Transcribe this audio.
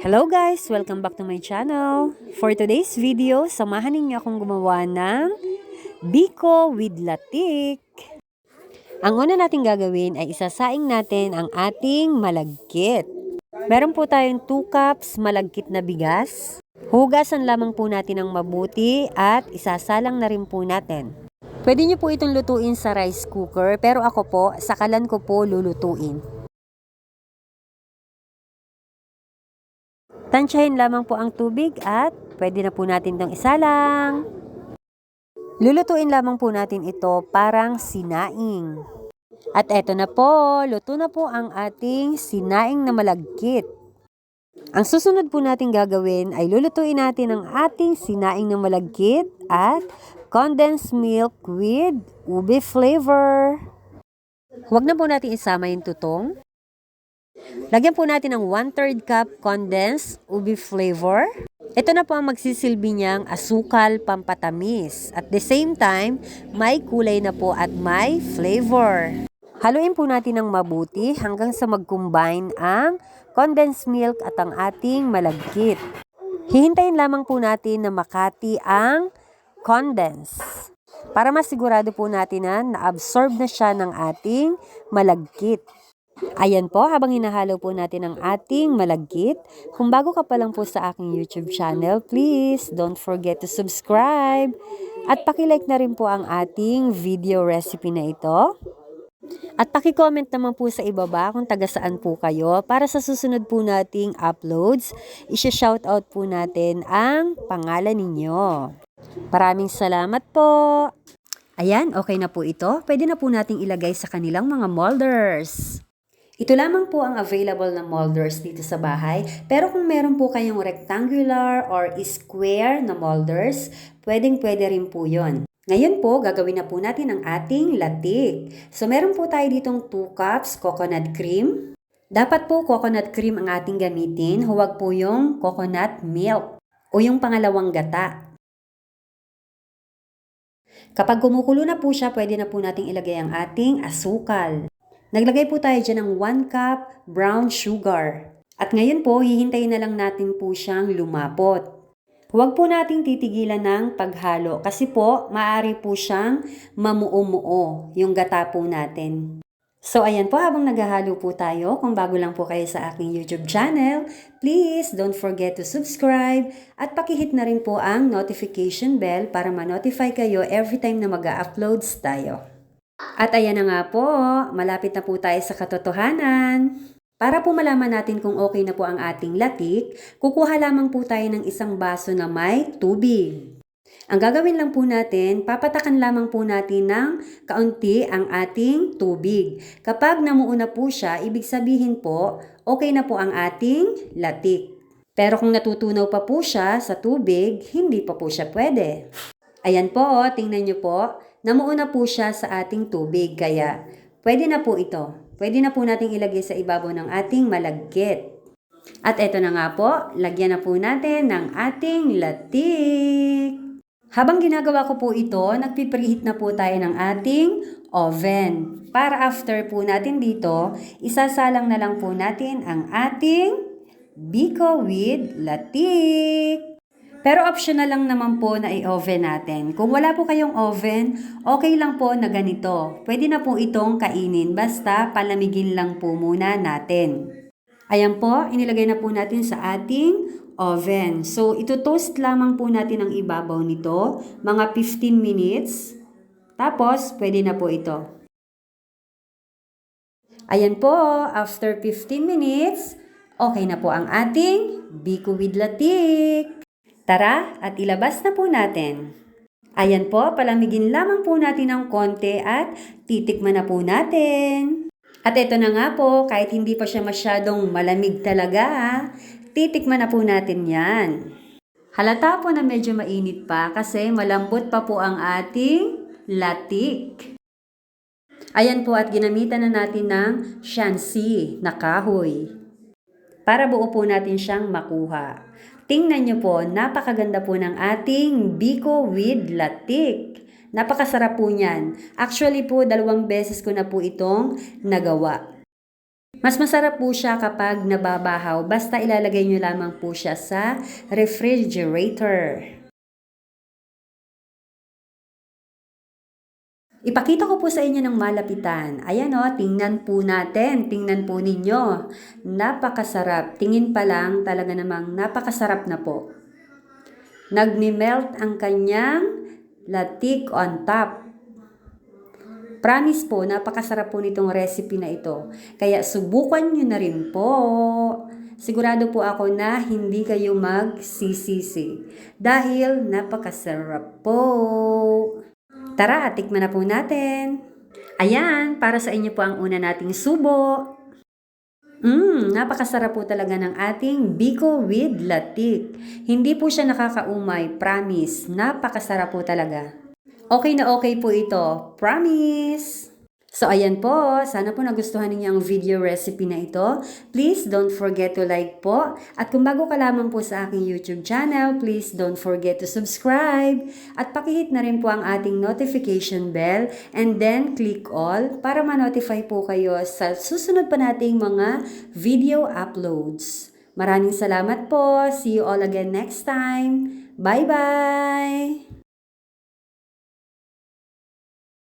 Hello guys! Welcome back to my channel. For today's video, samahan ninyo akong gumawa ng Biko with Latik. Ang una natin gagawin ay isasaing natin ang ating malagkit. Meron po tayong 2 cups malagkit na bigas. Hugasan lamang po natin ng mabuti at isasalang na rin po natin. Pwede nyo po itong lutuin sa rice cooker pero ako po, sakalan ko po lulutuin. Tansyahin lamang po ang tubig at pwede na po natin itong isalang. Lulutuin lamang po natin ito parang sinaing. At eto na po, luto na po ang ating sinaing na malagkit. Ang susunod po natin gagawin ay lulutuin natin ang ating sinaing na malagkit at condensed milk with ube flavor. Huwag na po natin isama yung tutong. Lagyan po natin ng 1 3 cup condensed ube flavor. Ito na po ang magsisilbi niyang asukal pampatamis. At the same time, may kulay na po at may flavor. Haluin po natin ng mabuti hanggang sa mag-combine ang condensed milk at ang ating malagkit. Hihintayin lamang po natin na makati ang condense. Para masigurado po natin na na-absorb na siya ng ating malagkit. Ayan po, habang hinahalo po natin ang ating malagkit, kung bago ka pa lang po sa aking YouTube channel, please don't forget to subscribe. At pakilike na rin po ang ating video recipe na ito. At paki-comment naman po sa ibaba kung taga saan po kayo para sa susunod po nating uploads, isha-shoutout po natin ang pangalan ninyo. Maraming salamat po! Ayan, okay na po ito. Pwede na po nating ilagay sa kanilang mga molders. Ito lamang po ang available na molders dito sa bahay. Pero kung meron po kayong rectangular or square na molders, pwedeng pwede rin po yon. Ngayon po, gagawin na po natin ang ating latik. So meron po tayo ditong 2 cups coconut cream. Dapat po coconut cream ang ating gamitin, huwag po yung coconut milk o yung pangalawang gata. Kapag kumukulo na po siya, pwede na po nating ilagay ang ating asukal. Naglagay po tayo dyan ng 1 cup brown sugar. At ngayon po, hihintayin na lang natin po siyang lumapot. Huwag po nating titigilan ng paghalo kasi po, maaari po siyang mamuo-muo yung gata po natin. So ayan po, habang naghahalo po tayo, kung bago lang po kayo sa aking YouTube channel, please don't forget to subscribe at pakihit na rin po ang notification bell para ma-notify kayo every time na mag-uploads tayo. At ayan na nga po, malapit na po tayo sa katotohanan. Para po malaman natin kung okay na po ang ating latik, kukuha lamang po tayo ng isang baso na may tubig. Ang gagawin lang po natin, papatakan lamang po natin ng kaunti ang ating tubig. Kapag namuuna po siya, ibig sabihin po, okay na po ang ating latik. Pero kung natutunaw pa po siya sa tubig, hindi pa po siya pwede. Ayan po, tingnan nyo po, namuuna po siya sa ating tubig, kaya pwede na po ito. Pwede na po nating ilagay sa ibabaw ng ating malagkit. At eto na nga po, lagyan na po natin ng ating latik. Habang ginagawa ko po ito, nagpipreheat na po tayo ng ating oven. Para after po natin dito, isasalang na lang po natin ang ating Biko with latik. Pero optional lang naman po na i-oven natin. Kung wala po kayong oven, okay lang po na ganito. Pwede na po itong kainin basta palamigin lang po muna natin. Ayan po, inilagay na po natin sa ating oven. So, ito toast lamang po natin ang ibabaw nito, mga 15 minutes. Tapos, pwede na po ito. Ayan po, after 15 minutes, okay na po ang ating Biko with Latik. Tara at ilabas na po natin. Ayan po, palamigin lamang po natin ng konti at titikman na po natin. At ito na nga po, kahit hindi pa siya masyadong malamig talaga, titikman na po natin yan. Halata po na medyo mainit pa kasi malambot pa po ang ating latik. Ayan po at ginamitan na natin ng shansi na kahoy para buo po natin siyang makuha. Tingnan nyo po, napakaganda po ng ating Biko with Latik. Napakasarap po niyan. Actually po, dalawang beses ko na po itong nagawa. Mas masarap po siya kapag nababahaw. Basta ilalagay nyo lamang po siya sa refrigerator. Ipakita ko po sa inyo ng malapitan. Ayan o, tingnan po natin. Tingnan po ninyo. Napakasarap. Tingin pa lang, talaga namang napakasarap na po. Nagmi-melt ang kanyang latik on top. Promise po, napakasarap po nitong recipe na ito. Kaya subukan nyo na rin po. Sigurado po ako na hindi kayo magsisisi. Dahil napakasarap po. Tara, tikman na po natin. Ayan, para sa inyo po ang una nating subo. Mmm, napakasarap po talaga ng ating biko with latik. Hindi po siya nakakaumay, promise. Napakasarap po talaga. Okay na okay po ito, promise! So ayan po, sana po nagustuhan ninyo ang video recipe na ito. Please don't forget to like po. At kung bago ka lamang po sa aking YouTube channel, please don't forget to subscribe. At pakihit na rin po ang ating notification bell and then click all para ma-notify po kayo sa susunod pa nating mga video uploads. Maraming salamat po. See you all again next time. Bye-bye!